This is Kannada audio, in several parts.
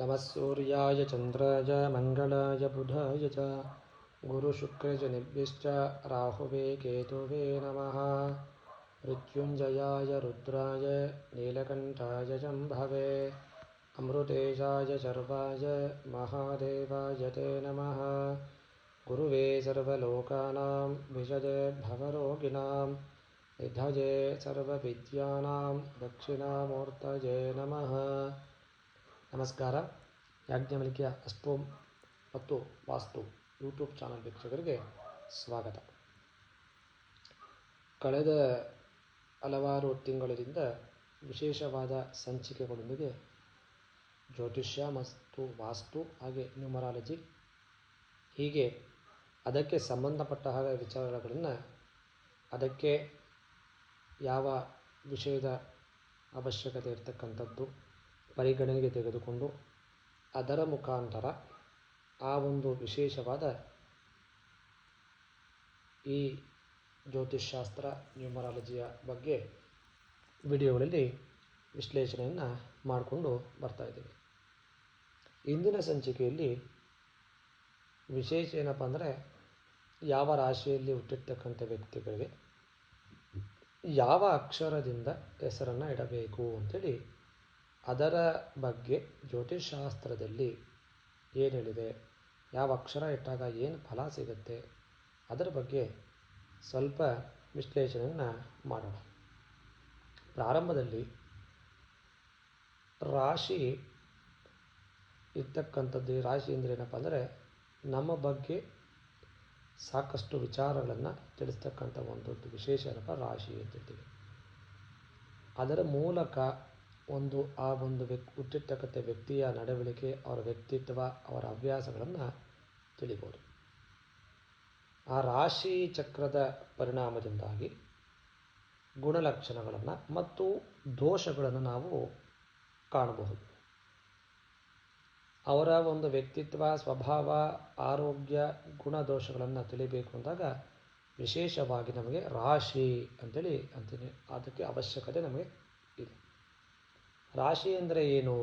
नमः सूर्याय चन्द्राय मङ्गलाय बुधाय च। गुरुशुक्रशनिभ्यश्च राहुवे, केतुवे नमः। मृत्युञ्जयाय, रुद्राय, नीलकण्ठाय शम्भवे अमृतेशाय शर्वाय महादेवाय ते नमः। गुरुवे, सर्वलोकानां विशदे भवरोगिणां निधये सर्वविद्यानां, दक्षिणामूर्तये नमः। ನಮಸ್ಕಾರ. ಯಾಜ್ಞವಲ್ಕ್ಯ ಅಸ್ಟ್ರೋಮ್ ಮತ್ತು ವಾಸ್ತು ಯೂಟ್ಯೂಬ್ ಚಾನಲ್ ವೀಕ್ಷಕರಿಗೆ ಸ್ವಾಗತ. ಕಳೆದ ಹಲವಾರು ತಿಂಗಳಿಂದ ವಿಶೇಷವಾದ ಸಂಚಿಕೆಗಳೊಂದಿಗೆ ಜ್ಯೋತಿಷ್ಯ ಮತ್ತು ವಾಸ್ತು ಹಾಗೆ ನ್ಯೂಮರಾಲಜಿ ಹೀಗೆ ಅದಕ್ಕೆ ಸಂಬಂಧಪಟ್ಟ ಹಾಗೆ ವಿಚಾರಗಳನ್ನು ಅದಕ್ಕೆ ಯಾವ ವಿಷಯದ ಅವಶ್ಯಕತೆ ಇರತಕ್ಕಂಥದ್ದು ಪರಿಗಣನೆಗೆ ತೆಗೆದುಕೊಂಡು ಅದರ ಮುಖಾಂತರ ಆ ಒಂದು ವಿಶೇಷವಾದ ಈ ಜ್ಯೋತಿಷ್ಶಾಸ್ತ್ರ, ನ್ಯೂಮರಾಲಜಿಯ ಬಗ್ಗೆ ವಿಡಿಯೋಗಳಲ್ಲಿ ವಿಶ್ಲೇಷಣೆಯನ್ನು ಮಾಡಿಕೊಂಡು ಬರ್ತಾ ಇದ್ದೀವಿ. ಇಂದಿನ ಸಂಚಿಕೆಯಲ್ಲಿ ವಿಶೇಷ ಏನಪ್ಪ ಅಂದರೆ ಯಾವ ರಾಶಿಯಲ್ಲಿ ಹುಟ್ಟಿರ್ತಕ್ಕಂಥ ವ್ಯಕ್ತಿಗಳಿಗೆ ಯಾವ ಅಕ್ಷರದಿಂದ ಹೆಸರನ್ನು ಇಡಬೇಕು ಅಂತೇಳಿ ಅದರ ಬಗ್ಗೆ ಜ್ಯೋತಿಷಾಸ್ತ್ರದಲ್ಲಿ ಏನು ಹೇಳಿದೆ? ಯಾವ ಅಕ್ಷರ ಇಟ್ಟಾಗ ಏನು ಫಲ ಸಿಗುತ್ತೆ? ಅದರ ಬಗ್ಗೆ ಸ್ವಲ್ಪ ವಿಶ್ಲೇಷಣೆಯನ್ನು ಮಾಡೋಣ. ಪ್ರಾರಂಭದಲ್ಲಿ ರಾಶಿ ಇರ್ತಕ್ಕಂಥದ್ದು ರಾಶಿ ಅಂದರೆ ಏನಪ್ಪ ಅಂದರೆ ನಮ್ಮ ಬಗ್ಗೆ ಸಾಕಷ್ಟು ವಿಚಾರಗಳನ್ನು ತಿಳಿಸ್ತಕ್ಕಂಥ ಒಂದು ವಿಶೇಷ ಏನಪ್ಪ, ರಾಶಿ ಅಂತ ಹೇಳ್ತೀವಿ. ಅದರ ಮೂಲಕ ಒಂದು, ಆ ಒಂದು ವ್ಯಕ್ ಹುಟ್ಟಿರ್ತಕ್ಕಂಥ ವ್ಯಕ್ತಿಯ ನಡವಳಿಕೆ, ಅವರ ವ್ಯಕ್ತಿತ್ವ, ಅವರ ಹವ್ಯಾಸಗಳನ್ನು ತಿಳಿಬೋದು. ಆ ರಾಶಿ ಚಕ್ರದ ಪರಿಣಾಮದಿಂದಾಗಿ ಗುಣಲಕ್ಷಣಗಳನ್ನು ಮತ್ತು ದೋಷಗಳನ್ನು ನಾವು ಕಾಣಬಹುದು. ಅವರ ಒಂದು ವ್ಯಕ್ತಿತ್ವ, ಸ್ವಭಾವ, ಆರೋಗ್ಯ, ಗುಣದೋಷಗಳನ್ನು ತಿಳಿಬೇಕು ಅಂದಾಗ ವಿಶೇಷವಾಗಿ ನಮಗೆ ರಾಶಿ ಅಂತೇಳಿ ಅಂತೀನಿ. ಅದಕ್ಕೆ ಅವಶ್ಯಕತೆ ನಮಗೆ ಇದೆ. ರಾಶಿ ಅಂದರೆ ಏನು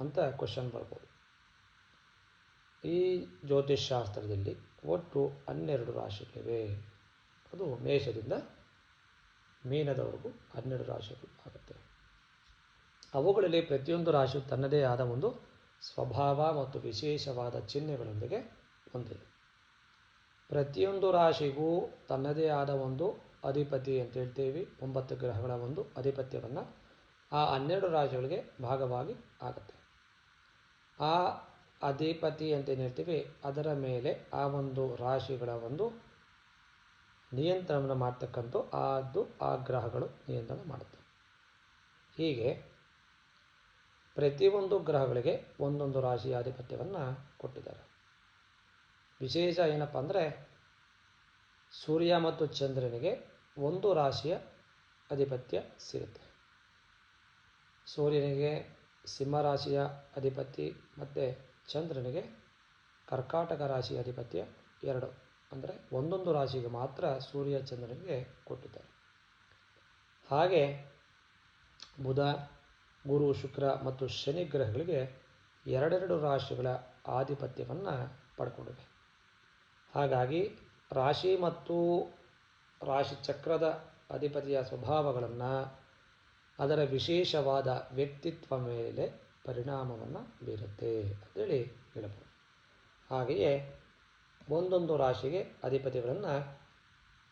ಅಂತ ಕ್ವಶನ್ ಬರ್ಬೋದು. ಈ ಜ್ಯೋತಿಷ್ಶಾಸ್ತ್ರದಲ್ಲಿ ಒಟ್ಟು ಹನ್ನೆರಡು ರಾಶಿಗಳಿವೆ. ಅದು ಮೇಷದಿಂದ ಮೀನದವರೆಗೂ ಹನ್ನೆರಡು ರಾಶಿಗಳು ಆಗುತ್ತೆ. ಅವುಗಳಲ್ಲಿ ಪ್ರತಿಯೊಂದು ರಾಶಿ ತನ್ನದೇ ಆದ ಒಂದು ಸ್ವಭಾವ ಮತ್ತು ವಿಶೇಷವಾದ ಚಿಹ್ನೆಗಳೊಂದಿಗೆ ಹೊಂದಿದೆ ಪ್ರತಿಯೊಂದು ರಾಶಿಗೂ ತನ್ನದೇ ಆದ ಒಂದು ಅಧಿಪತಿ ಅಂತ ಹೇಳ್ತೀವಿ. ಒಂಬತ್ತು ಗ್ರಹಗಳ ಒಂದು ಅಧಿಪತ್ಯವನ್ನು ಆ ಹನ್ನೆರಡು ರಾಶಿಗಳಿಗೆ ಭಾಗವಾಗಿ ಆಗುತ್ತೆ. ಆ ಅಧಿಪತಿ ಅಂತ ಏನು ಹೇಳ್ತೀವಿ? ಅದರ ಮೇಲೆ ಆ ಒಂದು ರಾಶಿಗಳ ಒಂದು ನಿಯಂತ್ರಣವನ್ನು ಮಾಡ್ತಕ್ಕಂಥ ಅದು ಆ ಗ್ರಹಗಳು ನಿಯಂತ್ರಣ ಮಾಡುತ್ತೆ. ಹೀಗೆ ಪ್ರತಿಯೊಂದು ಗ್ರಹಗಳಿಗೆ ಒಂದೊಂದು ರಾಶಿಯ ಆಧಿಪತ್ಯವನ್ನು ಕೊಟ್ಟಿದ್ದಾರೆ. ವಿಶೇಷ ಏನಪ್ಪ ಅಂದರೆ, ಸೂರ್ಯ ಮತ್ತು ಚಂದ್ರನಿಗೆ ಒಂದು ರಾಶಿಯ ಆಧಿಪತ್ಯ ಸಿಗುತ್ತೆ. ಸೂರ್ಯನಿಗೆ ಸಿಂಹರಾಶಿಯ ಅಧಿಪತಿ ಮತ್ತು ಚಂದ್ರನಿಗೆ ಕರ್ಕಾಟಕ ರಾಶಿಯ ಅಧಿಪತ್ಯ ಎರಡು. ಅಂದರೆ ಒಂದೊಂದು ರಾಶಿಗೆ ಮಾತ್ರ ಸೂರ್ಯ ಚಂದ್ರನಿಗೆ ಕೊಟ್ಟಿದ್ದಾರೆ. ಹಾಗೆ ಬುಧ, ಗುರು, ಶುಕ್ರ ಮತ್ತು ಶನಿ ಗ್ರಹಗಳಿಗೆ ಎರಡೆರಡು ರಾಶಿಗಳ ಆಧಿಪತ್ಯವನ್ನು ಪಡ್ಕೊಂಡಿವೆ ಹಾಗಾಗಿ ರಾಶಿ ಮತ್ತು ರಾಶಿ ಚಕ್ರದ ಅಧಿಪತಿಯ ಸ್ವಭಾವಗಳನ್ನು ಅದರ ವಿಶೇಷವಾದ ವ್ಯಕ್ತಿತ್ವ ಮೇಲೆ ಪರಿಣಾಮವನ್ನು ಬೀರುತ್ತೆ ಅಂತೇಳಿ ಹೇಳಬಹುದು. ಹಾಗೆಯೇ ಒಂದೊಂದು ರಾಶಿಗೆ ಅಧಿಪತಿಗಳನ್ನು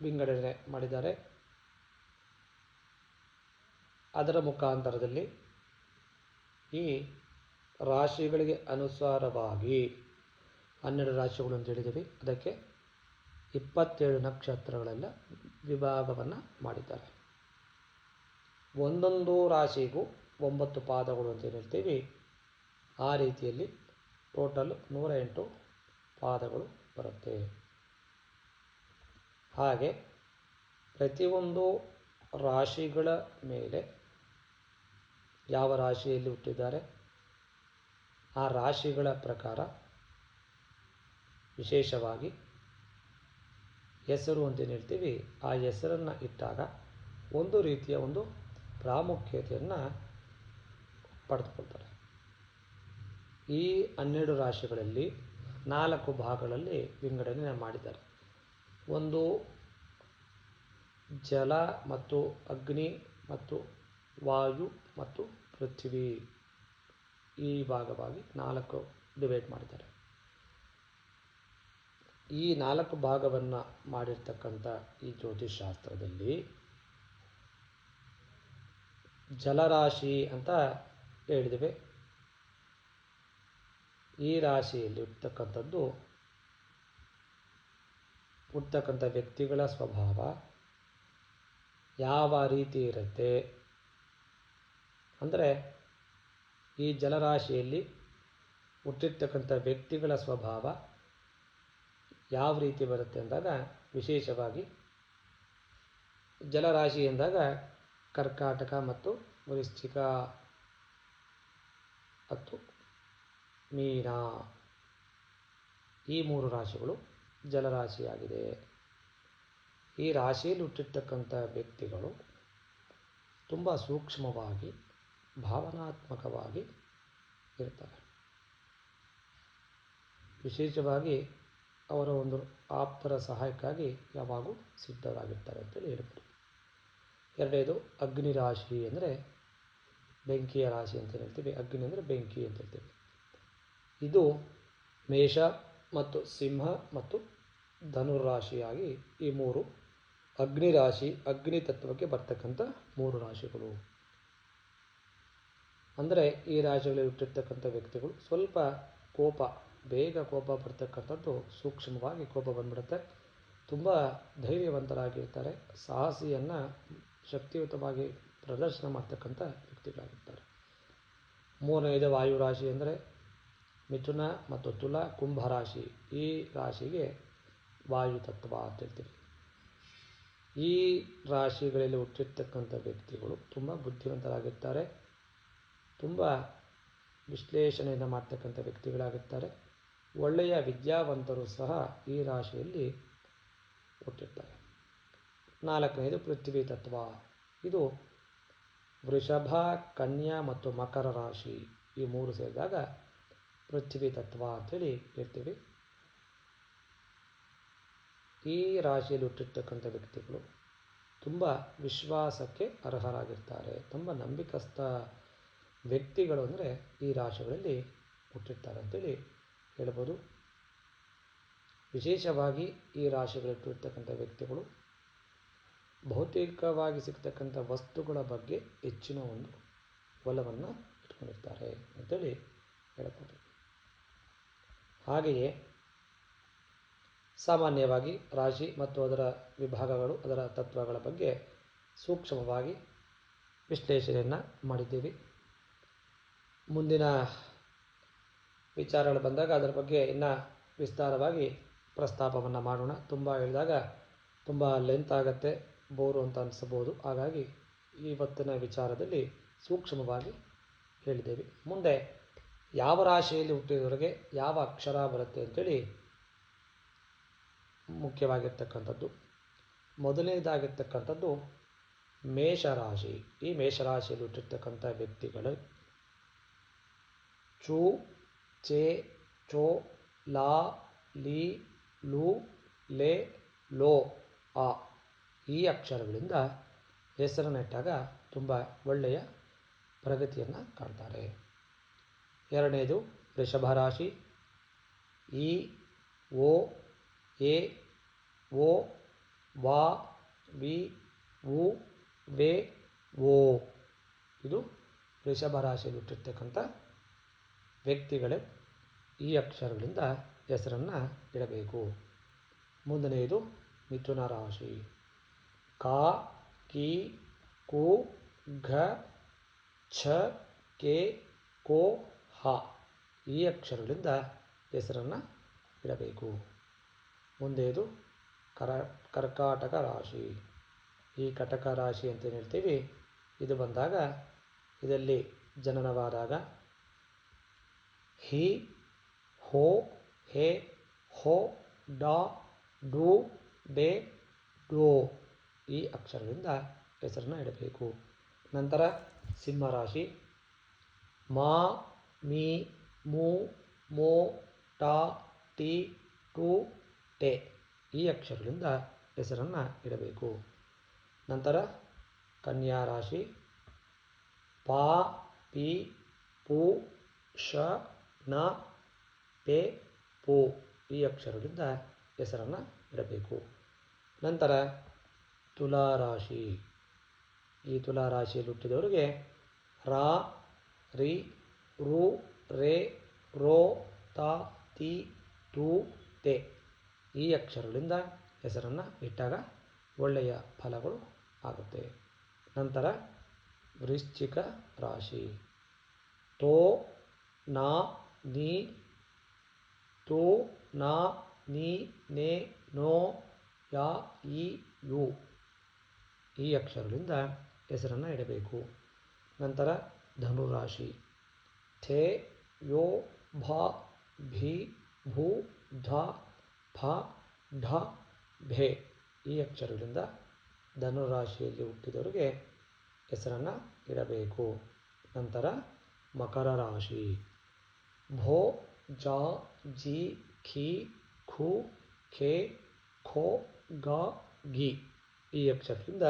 ವಿಂಗಡಣೆ ಮಾಡಿದ್ದಾರೆ. ಅದರ ಮುಖಾಂತರದಲ್ಲಿ ಈ ರಾಶಿಗಳಿಗೆ ಅನುಸಾರವಾಗಿ ಹನ್ನೆರಡು ರಾಶಿಗಳು ಅಂತ ಹೇಳಿದ್ದೀವಿ. ಅದಕ್ಕೆ ಇಪ್ಪತ್ತೇಳು ನಕ್ಷತ್ರಗಳೆಲ್ಲ ವಿಭಾಗವನ್ನು ಮಾಡಿದ್ದಾರೆ. ಒಂದೊಂದು ರಾಶಿಗೂ ಒಂಬತ್ತು ಪಾದಗಳು ಅಂತ ಹೇಳ್ತೀವಿ. ಆ ರೀತಿಯಲ್ಲಿ ಟೋಟಲ್ ನೂರ ಎಂಟು ಪಾದಗಳು ಬರುತ್ತೆ. ಹಾಗೆ ಪ್ರತಿಯೊಂದು ರಾಶಿಗಳ ಮೇಲೆ ಯಾವ ರಾಶಿಯಲ್ಲಿ ಹುಟ್ಟಿದ್ದಾರೆ? ಆ ರಾಶಿಗಳ ಪ್ರಕಾರ ವಿಶೇಷವಾಗಿ ಹೆಸರು ಅಂತೇನು ಹೇಳ್ತೀವಿ. ಆ ಹೆಸರನ್ನು ಇಟ್ಟಾಗ ಒಂದು ರೀತಿಯ ಒಂದು ಪ್ರಾಮುಖ್ಯತೆಯನ್ನು ಪಡೆದುಕೊಳ್ತಾರೆ. ಈ ಹನ್ನೆರಡು ರಾಶಿಗಳಲ್ಲಿ ನಾಲ್ಕು ಭಾಗಗಳಲ್ಲಿ ವಿಂಗಡಣೆ ಮಾಡಿದ್ದಾರೆ. ಒಂದು ಜಲ ಮತ್ತು ಅಗ್ನಿ ಮತ್ತು ವಾಯು ಮತ್ತು ಪೃಥ್ವಿ. ಈ ಭಾಗವಾಗಿ ನಾಲ್ಕು ಡಿವೈಡ್ ಮಾಡಿದ್ದಾರೆ. ಈ ನಾಲ್ಕು ಭಾಗವನ್ನು ಮಾಡಿರ್ತಕ್ಕಂಥ ಈ ಜ್ಯೋತಿಷಾಸ್ತ್ರದಲ್ಲಿ ಜಲರಾಶಿ ಅಂತ ಹೇಳಿದ್ವಿ ಈ ರಾಶಿಯಲ್ಲಿ ಹುಟ್ಟತಕ್ಕಂಥದ್ದು ಹುಟ್ಟತಕ್ಕಂಥ ವ್ಯಕ್ತಿಗಳ ಸ್ವಭಾವ ಯಾವ ರೀತಿ ಇರುತ್ತೆ? ಅಂದರೆ ಈ ಜಲರಾಶಿಯಲ್ಲಿ ಹುಟ್ಟಿರ್ತಕ್ಕಂಥ ವ್ಯಕ್ತಿಗಳ ಸ್ವಭಾವ ಯಾವ ರೀತಿ ಬರುತ್ತೆ ಅಂದಾಗ ವಿಶೇಷವಾಗಿ ಜಲರಾಶಿ ಎಂದಾಗ ಕರ್ಕಾಟಕ ಮತ್ತು ವೃಶ್ಚಿಕ ಮತ್ತು ಮೀನ. ಈ ಮೂರು ರಾಶಿಗಳು ಜಲರಾಶಿಯಾಗಿದೆ. ಈ ರಾಶಿಯಲ್ಲಿ ಹುಟ್ಟಿರ್ತಕ್ಕಂಥ ವ್ಯಕ್ತಿಗಳು ತುಂಬ ಸೂಕ್ಷ್ಮವಾಗಿ, ಭಾವನಾತ್ಮಕವಾಗಿ ಇರ್ತಾರೆ. ವಿಶೇಷವಾಗಿ ಅವರ ಒಂದು ಆಪ್ತರ ಸಹಾಯಕ್ಕಾಗಿ ಯಾವಾಗೂ ಸಿದ್ಧರಾಗಿರ್ತಾರೆ ಅಂತೇಳಿ ಹೇಳ್ಬೋದು. ಎರಡನೇದು ಅಗ್ನಿ ರಾಶಿ ಅಂದರೆ ಬೆಂಕಿಯ ರಾಶಿ ಅಂತ ಹೇಳ್ತೀವಿ. ಅಗ್ನಿ ಅಂದರೆ ಬೆಂಕಿ ಅಂತ ಹೇಳ್ತೀವಿ. ಇದು ಮೇಷ ಮತ್ತು ಸಿಂಹ ಮತ್ತು ಧನುರಾಶಿಯಾಗಿ ಈ ಮೂರು ಅಗ್ನಿ ರಾಶಿ, ಅಗ್ನಿ ತತ್ವಕ್ಕೆ ಬರ್ತಕ್ಕಂಥ ಮೂರು ರಾಶಿಗಳು. ಅಂದರೆ ಈ ರಾಶಿಗಳಲ್ಲಿ ಹುಟ್ಟಿರ್ತಕ್ಕಂಥ ವ್ಯಕ್ತಿಗಳು ಸ್ವಲ್ಪ ಕೋಪ, ಬೇಗ ಕೋಪ ಬರ್ತಕ್ಕಂಥದ್ದು ಸೂಕ್ಷ್ಮವಾಗಿ ಕೋಪ ಬಂದ್ಬಿಡುತ್ತೆ. ತುಂಬ ಧೈರ್ಯವಂತರಾಗಿರ್ತಾರೆ. ಸಾಹಸಿಯನ್ನು ಶಕ್ತಿಯುತವಾಗಿ ಪ್ರದರ್ಶನ ಮಾಡ್ತಕ್ಕಂಥ ವ್ಯಕ್ತಿಗಳಾಗಿರ್ತಾರೆ. ಮೂರನೆಯದು ವಾಯು ರಾಶಿ ಅಂದರೆ ಮಿಥುನ ಮತ್ತು ತುಲ ಕುಂಭ ರಾಶಿ. ಈ ರಾಶಿಗೆ ವಾಯು ತತ್ವ ಅಂತ ಹೇಳ್ತೀವಿ. ಈ ರಾಶಿಗಳಲ್ಲಿ ಹುಟ್ಟಿರ್ತಕ್ಕಂಥ ವ್ಯಕ್ತಿಗಳು ತುಂಬ ಬುದ್ಧಿವಂತರಾಗಿರ್ತಾರೆ. ತುಂಬ ವಿಶ್ಲೇಷಣೆಯನ್ನು ಮಾಡ್ತಕ್ಕಂಥ ವ್ಯಕ್ತಿಗಳಾಗಿರ್ತಾರೆ. ಒಳ್ಳೆಯ ವಿದ್ಯಾವಂತರು ಸಹ ಈ ರಾಶಿಯಲ್ಲಿ ಹುಟ್ಟಿರ್ತಾರೆ. ನಾಲ್ಕನೇದು ಪೃಥ್ವಿ ತತ್ವ. ಇದು ವೃಷಭ, ಕನ್ಯಾ ಮತ್ತು ಮಕರ ರಾಶಿ ಈ ಮೂರು ಸೇರಿದಾಗ ಪೃಥ್ವಿ ತತ್ವ ಅಂತೇಳಿ ಹೇಳ್ತೀವಿ. ಈ ರಾಶಿಯಲ್ಲಿ ಹುಟ್ಟಿರ್ತಕ್ಕಂಥ ವ್ಯಕ್ತಿಗಳು ತುಂಬ ವಿಶ್ವಾಸಕ್ಕೆ ಅರ್ಹರಾಗಿರ್ತಾರೆ. ತುಂಬ ನಂಬಿಕಸ್ಥ ವ್ಯಕ್ತಿಗಳು ಅಂದರೆ ಈ ರಾಶಿಗಳಲ್ಲಿ ಹುಟ್ಟಿರ್ತಾರೆ ಅಂತೇಳಿ ಹೇಳ್ಬೋದು. ವಿಶೇಷವಾಗಿ ಈ ರಾಶಿಗಳಿಟ್ಟಿರ್ತಕ್ಕಂಥ ವ್ಯಕ್ತಿಗಳು ಭೌತಿಕವಾಗಿ ಸಿಗ್ತಕ್ಕಂಥ ವಸ್ತುಗಳ ಬಗ್ಗೆ ಹೆಚ್ಚಿನ ಒಂದು ಒಲವನ್ನು ಇಟ್ಕೊಂಡಿರ್ತಾರೆ ಅಂತೇಳಿ ಹೇಳ್ಬೋದು. ಹಾಗೆಯೇ ಸಾಮಾನ್ಯವಾಗಿ ರಾಶಿ ಮತ್ತು ಅದರ ವಿಭಾಗಗಳು, ಅದರ ತತ್ವಗಳ ಬಗ್ಗೆ ಸೂಕ್ಷ್ಮವಾಗಿ ವಿಶ್ಲೇಷಣೆಯನ್ನು ಮಾಡಿದ್ದೀವಿ. ಮುಂದಿನ ವಿಚಾರಗಳು ಬಂದಾಗ ಅದರ ಬಗ್ಗೆ ಇನ್ನು ವಿಸ್ತಾರವಾಗಿ ಪ್ರಸ್ತಾಪವನ್ನು ಮಾಡೋಣ. ತುಂಬ ಹೇಳಿದಾಗ ತುಂಬ ಲೆಂತ್ ಆಗುತ್ತೆ. ಬೋರು ಅಂತ ಅನಿಸಬಹುದು. ಹಾಗಾಗಿ ಇವತ್ತಿನ ವಿಚಾರದಲ್ಲಿ ಸೂಕ್ಷ್ಮವಾಗಿ ಹೇಳಿದ್ದೇವೆ. ಮುಂದೆ ಯಾವ ರಾಶಿಯಲ್ಲಿ ಹುಟ್ಟಿದವರಿಗೆ ಯಾವ ಅಕ್ಷರ ಬರುತ್ತೆ ಅಂತೇಳಿ ಮುಖ್ಯವಾಗಿರ್ತಕ್ಕಂಥದ್ದು. ಮೊದಲನೇದಾಗಿರ್ತಕ್ಕಂಥದ್ದು ಮೇಷರಾಶಿ ಈ ಮೇಷರಾಶಿಯಲ್ಲಿ ಹುಟ್ಟಿರ್ತಕ್ಕಂಥ ವ್ಯಕ್ತಿಗಳು ಚು, ಚೆ, ಚೋ, ಲಾ, ಲಿ, ಲೂ, ಲೆ, ಲೋ, ಆ. ಈ ಅಕ್ಷರಗಳಿಂದ ಹೆಸರನ್ನಿಟ್ಟಾಗ ತುಂಬ ಒಳ್ಳೆಯ ಪ್ರಗತಿಯನ್ನು ಕಾಣ್ತಾರೆ. ಎರಡನೇದು ವೃಷಭ ರಾಶಿ. ಇ ಓ, ಎ, ಓ ವಾ ವಿ ಉ, ವೆ, ಓ. ಇದು ವೃಷಭ ರಾಶಿಯಲ್ಲಿ ಹುಟ್ಟಿರ್ತಕ್ಕಂಥ ವ್ಯಕ್ತಿಗಳೇ ಈ ಅಕ್ಷರಗಳಿಂದ ಹೆಸರನ್ನು ಇಡಬೇಕು. ಮುಂದನೆಯದು ಮಿಥುನ ರಾಶಿ. ಕಾ, ಕಿ, ಕು, ಘ, ಛ, ಕೆ, ಕೋ, ಹ. ಈ ಅಕ್ಷರಗಳಿಂದ ಹೆಸರನ್ನು ಇಡಬೇಕು. ಮುಂದೆಯದು ಕರ, ಕರ್ಕಾಟಕ ರಾಶಿ. ಈ ಕಟಕ ರಾಶಿ ಅಂತ ಹೇಳ್ತೀವಿ? ಇದು ಬಂದಾಗ ಇದರಲ್ಲಿ ಜನನವಾದಾಗ ಹಿ, ಹೋ, ಹೇ, ಹೋ, ಡಾ, ಡು ಡೆ ಡೋ. ಈ ಅಕ್ಷರದಿಂದ ಹೆಸರನ್ನು ಇಡಬೇಕು. ನಂತರ ಸಿಂಹರಾಶಿ ಮಾ, ಮೀ, ಮೂ, ಮೋ, ಟಾ, ಟಿ, ಟು, ಟೆ ಈ ಅಕ್ಷರಗಳಿಂದ ಹೆಸರನ್ನು ಇಡಬೇಕು. ನಂತರ ಕನ್ಯಾ ರಾಶಿ. ಪಾ, ಪಿ, ಪು ಶ ನ, ಪೆ, ಪು ಈ ಅಕ್ಷರಗಳಿಂದ ಹೆಸರನ್ನು ಇಡಬೇಕು. ನಂತರ ತುಲಾ ರಾಶಿ ಈ ತುಲಾರಾಶಿಯಲ್ಲಿ ಹುಟ್ಟಿದವರಿಗೆ ರಾ, ರಿ, ರು, ರೇ, ರೋ, ತ, ತಿ, ತು, ತೆ ಈ ಅಕ್ಷರಗಳಿಂದ ಹೆಸರನ್ನು ಇಟ್ಟಾಗ ಒಳ್ಳೆಯ ಫಲಗಳು ಆಗುತ್ತೆ. ನಂತರ ವೃಶ್ಚಿಕ ರಾಶಿ. ತೋ, ನಾ, ನಿ, ತೋ, ನಾ, ನಿ, ನೆ, ನೋ, ಯಾ ಇ ಯು ಈ ಅಕ್ಷರದಿಂದ ಹೆಸರನ್ನು ಇಡಬೇಕು. ನಂತರ ಧನುರಾಶಿ. ಥೇ ಯೋ, ಭ, ಭಿ, ಭೂ, ಧ, ಫ, ಢ, ಭೆ ಈ ಅಕ್ಷರಗಳಿಂದ ಧನುರಾಶಿಯಲ್ಲಿ ಹುಟ್ಟಿದವರಿಗೆ ಹೆಸರನ್ನು ಇಡಬೇಕು. ನಂತರ ಮಕರ ರಾಶಿ. ಭೋ, ಜ, ಜಿ, ಖಿ, ಖು, ಖೇ, ಖೋ ಗ ಗಿ ಈ ಅಕ್ಷರದಿಂದ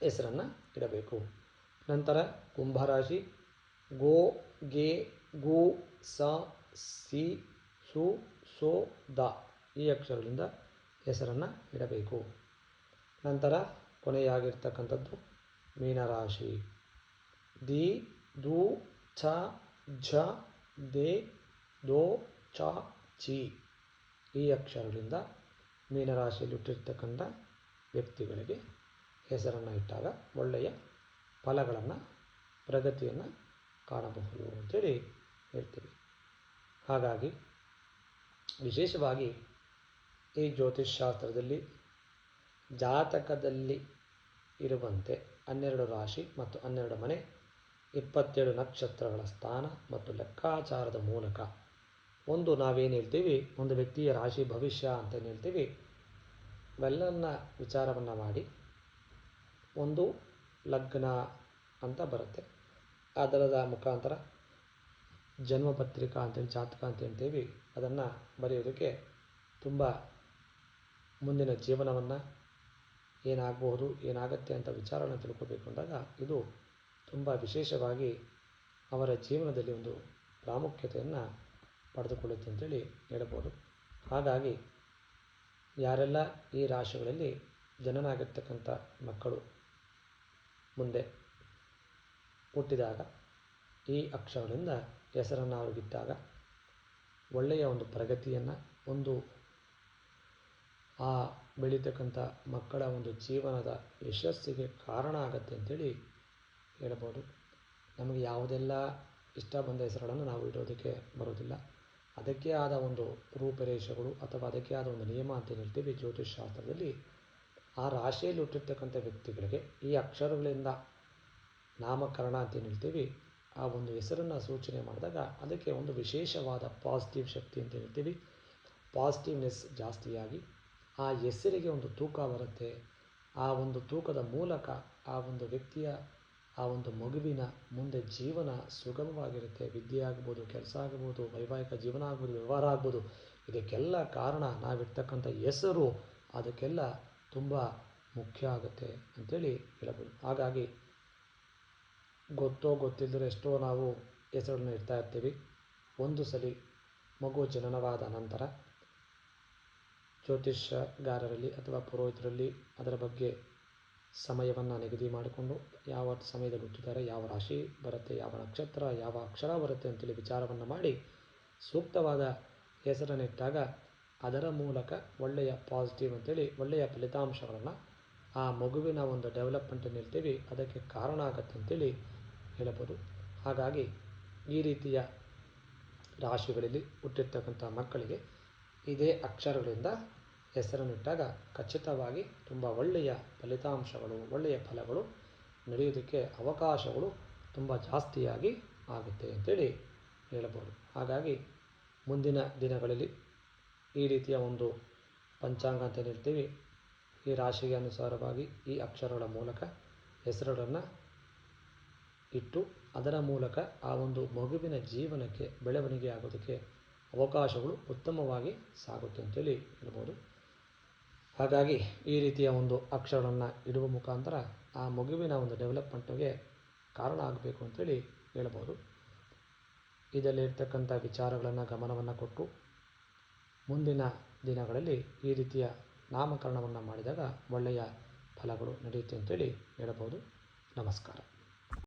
ಹೆಸರನ್ನು ಇಡಬೇಕು. ನಂತರ ಕುಂಭರಾಶಿ, ಗೋ, ಗೆ, ಗು, ಸ, ಸಿ ಸು ಸೋ, ದ ಈ ಅಕ್ಷರಗಳಿಂದ ಹೆಸರನ್ನು ಇಡಬೇಕು. ನಂತರ ಕೊನೆಯಾಗಿರ್ತಕ್ಕಂಥದ್ದು ಮೀನರಾಶಿ. ದಿ, ದು, ಛ, ಝ, ದೆ, ದೋ, ಚ, ಚಿ ಈ ಅಕ್ಷರಗಳಿಂದ ಮೀನರಾಶಿಯಲ್ಲಿ ಹುಟ್ಟಿರ್ತಕ್ಕಂಥ ವ್ಯಕ್ತಿಗಳಿಗೆ ಹೆಸರನ್ನು ಇಟ್ಟಾಗ ಒಳ್ಳೆಯ ಫಲಗಳನ್ನು, ಪ್ರಗತಿಯನ್ನು ಕಾಣಬಹುದು ಅಂತೇಳಿ ಹೇಳ್ತೀವಿ. ಹಾಗಾಗಿ ವಿಶೇಷವಾಗಿ ಈ ಜ್ಯೋತಿಷ್ ಶಾಸ್ತ್ರದಲ್ಲಿ ಜಾತಕದಲ್ಲಿ ಇರುವಂತೆ ಹನ್ನೆರಡು ರಾಶಿ ಮತ್ತು ಹನ್ನೆರಡು ಮನೆ, ಇಪ್ಪತ್ತೇಳು ನಕ್ಷತ್ರಗಳ ಸ್ಥಾನ ಮತ್ತು ಲೆಕ್ಕಾಚಾರದ ಮೂಲಕ ಒಂದು ನಾವೇನು ಹೇಳ್ತೀವಿ, ಒಂದು ವ್ಯಕ್ತಿಯ ರಾಶಿ ಭವಿಷ್ಯ ಅಂತ ಹೇಳ್ತೀವಿ ಇವೆಲ್ಲನ್ನ ವಿಚಾರವನ್ನು ಮಾಡಿ ಒಂದು ಲಗ್ನ ಅಂತ ಬರುತ್ತೆ. ಅದರದ ಮುಖಾಂತರ ಜನ್ಮ ಪತ್ರಿಕಾ ಅಂತೇಳಿ, ಜಾತಕ ಅಂತ ಹೇಳ್ತೀವಿ ಅದನ್ನು ಬರೆಯೋದಕ್ಕೆ ತುಂಬ ಮುಂದಿನ ಜೀವನವನ್ನು ಏನಾಗಬಹುದು, ಏನಾಗತ್ತೆ ಅಂತ ವಿಚಾರವನ್ನು ತಿಳ್ಕೊಬೇಕು ಅಂದಾಗ ಇದು ತುಂಬ ವಿಶೇಷವಾಗಿ ಅವರ ಜೀವನದಲ್ಲಿ ಒಂದು ಪ್ರಾಮುಖ್ಯತೆಯನ್ನು ಪಡೆದುಕೊಳ್ಳುತ್ತೆ ಅಂತೇಳಿ ಹೇಳ್ಬೋದು. ಹಾಗಾಗಿ ಯಾರೆಲ್ಲ ಈ ರಾಶಿಗಳಲ್ಲಿ ಜನನಾಗಿರ್ತಕ್ಕಂಥ ಮಕ್ಕಳು ಮುಂದೆ ಹುಟ್ಟಿದಾಗ, ಈ ಅಕ್ಷರಗಳಿಂದ ಹೆಸರನ್ನು ಅವ್ರಿಗಿಟ್ಟಾಗ ಒಳ್ಳೆಯ ಒಂದು ಪ್ರಗತಿಯನ್ನು ಒಂದು ಆ ಬೆಳೀತಕ್ಕಂಥ ಮಕ್ಕಳ ಒಂದು ಜೀವನದ ಯಶಸ್ಸಿಗೆ ಕಾರಣ ಆಗತ್ತೆ ಅಂತೇಳಿ ಹೇಳ್ಬೋದು. ನಮಗೆ ಯಾವುದೆಲ್ಲ ಇಷ್ಟ ಬಂದ ಹೆಸರುಗಳನ್ನು ನಾವು ಇಡೋದಕ್ಕೆ ಬರೋದಿಲ್ಲ. ಅದಕ್ಕೆ ಆದ ಒಂದು ರೂಪರೇಷೆಗಳು ಅಥವಾ ಅದಕ್ಕೆ ಆದ ಒಂದು ನಿಯಮ ಅಂತ ಹೇಳ್ತೀವಿ ಜ್ಯೋತಿಷ್ ಶಾಸ್ತ್ರದಲ್ಲಿ, ಆ ರಾಶಿಯಲ್ಲಿ ಹುಟ್ಟಿರ್ತಕ್ಕಂಥ ವ್ಯಕ್ತಿಗಳಿಗೆ ಈ ಅಕ್ಷರಗಳಿಂದ ನಾಮಕರಣ ಅಂತ ಹೇಳ್ತೀವಿ, ಆ ಒಂದು ಹೆಸರನ್ನು ಸೂಚನೆ ಮಾಡಿದಾಗ ಅದಕ್ಕೆ ಒಂದು ವಿಶೇಷವಾದ ಪಾಸಿಟಿವ್ ಶಕ್ತಿ ಅಂತ ಹೇಳ್ತೀವಿ ಪಾಸಿಟಿವ್ನೆಸ್ ಜಾಸ್ತಿಯಾಗಿ ಆ ಹೆಸರಿಗೆ ಒಂದು ತೂಕ ಬರುತ್ತೆ. ಆ ಒಂದು ತೂಕದ ಮೂಲಕ ಆ ಒಂದು ವ್ಯಕ್ತಿಯ ಆ ಒಂದು ಮಗುವಿನ ಮುಂದೆ ಜೀವನ ಸುಗಮವಾಗಿರುತ್ತೆ, ವಿದ್ಯೆ ಆಗ್ಬೋದು, ಕೆಲಸ ಆಗ್ಬೋದು, ವೈವಾಹಿಕ ಜೀವನ ಆಗ್ಬೋದು, ವ್ಯವಹಾರ ಆಗ್ಬೋದು. ಇದಕ್ಕೆಲ್ಲ ಕಾರಣ ನಾವಿರ್ತಕ್ಕಂಥ ಹೆಸರು ಅದಕ್ಕೆಲ್ಲ ತುಂಬ ಮುಖ್ಯ ಆಗುತ್ತೆ ಅಂಥೇಳಿ ಹೇಳಬಹುದು. ಹಾಗಾಗಿ ಗೊತ್ತೋ ಗೊತ್ತಿಲ್ಲದ್ರೆ ಎಷ್ಟೋ ನಾವು ಹೆಸರನ್ನು ಇಡ್ತಾ ಇರ್ತೀವಿ. ಒಂದು ಸಲ ಮಗು ಜನನವಾದ ನಂತರ ಜ್ಯೋತಿಷ್ಯಗಾರರಲ್ಲಿ ಅಥವಾ ಪುರೋಹಿತರಲ್ಲಿ ಅದರ ಬಗ್ಗೆ ಸಮಯವನ್ನು ನಿಗದಿ ಮಾಡಿಕೊಂಡು ಯಾವ ಸಮಯದಲ್ಲಿ ಹುಟ್ಟಿದ್ದಾರೆ ಯಾವ ರಾಶಿ ಬರುತ್ತೆ, ಯಾವ ನಕ್ಷತ್ರ, ಯಾವ ಅಕ್ಷರ ಬರುತ್ತೆ ಅಂತೇಳಿ ವಿಚಾರವನ್ನು ಮಾಡಿ ಸೂಕ್ತವಾದ ಹೆಸರನ್ನಿಟ್ಟಾಗ ಅದರ ಮೂಲಕ ಒಳ್ಳೆಯ ಪಾಸಿಟಿವ್ ಅಂತೇಳಿ ಒಳ್ಳೆಯ ಫಲಿತಾಂಶಗಳನ್ನು ಆ ಮಗುವಿನ ಒಂದು ಡೆವಲಪ್ಮೆಂಟ್ ಹೇಳ್ತೀವಿ, ಅದಕ್ಕೆ ಕಾರಣ ಆಗತ್ತೆ ಅಂತೇಳಿ ಹೇಳಬಹುದು. ಹಾಗಾಗಿ ಈ ರೀತಿಯ ರಾಶಿಗಳಲ್ಲಿ ಹುಟ್ಟಿರ್ತಕ್ಕಂಥ ಮಕ್ಕಳಿಗೆ ಇದೇ ಅಕ್ಷರಗಳಿಂದ ಹೆಸರನ್ನಿಟ್ಟಾಗ ಖಚಿತವಾಗಿ ತುಂಬ ಒಳ್ಳೆಯ ಫಲಿತಾಂಶಗಳು, ಒಳ್ಳೆಯ ಫಲಗಳು ನಡೆಯೋದಕ್ಕೆ ಅವಕಾಶಗಳು ತುಂಬ ಜಾಸ್ತಿಯಾಗಿ ಆಗುತ್ತೆ ಅಂತೇಳಿ ಹೇಳಬಹುದು. ಹಾಗಾಗಿ ಮುಂದಿನ ದಿನಗಳಲ್ಲಿ ಈ ರೀತಿಯ ಒಂದು ಪಂಚಾಂಗ ಅಂತ ಹೇಳ್ತೀವಿ. ಈ ರಾಶಿಗೆ ಅನುಸಾರವಾಗಿ ಈ ಅಕ್ಷರಗಳ ಮೂಲಕ ಹೆಸರುಗಳನ್ನು ಇಟ್ಟು ಅದರ ಮೂಲಕ ಆ ಒಂದು ಮಗುವಿನ ಜೀವನಕ್ಕೆ ಬೆಳವಣಿಗೆ ಆಗೋದಕ್ಕೆ ಅವಕಾಶಗಳು ಉತ್ತಮವಾಗಿ ಸಾಗುತ್ತೆ ಅಂತೇಳಿ ಹೇಳ್ಬೋದು. ಹಾಗಾಗಿ ಈ ರೀತಿಯ ಒಂದು ಅಕ್ಷರಗಳನ್ನು ಇಡುವ ಮುಖಾಂತರ ಆ ಮಗುವಿನ ಒಂದು ಡೆವಲಪ್ಮೆಂಟ್ಗೆ ಕಾರಣ ಆಗಬೇಕು ಅಂತೇಳಿ ಹೇಳ್ಬೋದು. ಇದರಲ್ಲಿರ್ತಕ್ಕಂಥ ವಿಚಾರಗಳನ್ನು ಗಮನವನ್ನು ಕೊಟ್ಟು ಮುಂದಿನ ದಿನಗಳಲ್ಲಿ ಈ ರೀತಿಯ ನಾಮಕರಣವನ್ನು ಮಾಡಿದಾಗ ಒಳ್ಳೆಯ ಫಲಗಳು ನಡೆಯುತ್ತೆ ಅಂತೇಳಿ ಹೇಳಬಹುದು ನಮಸ್ಕಾರ.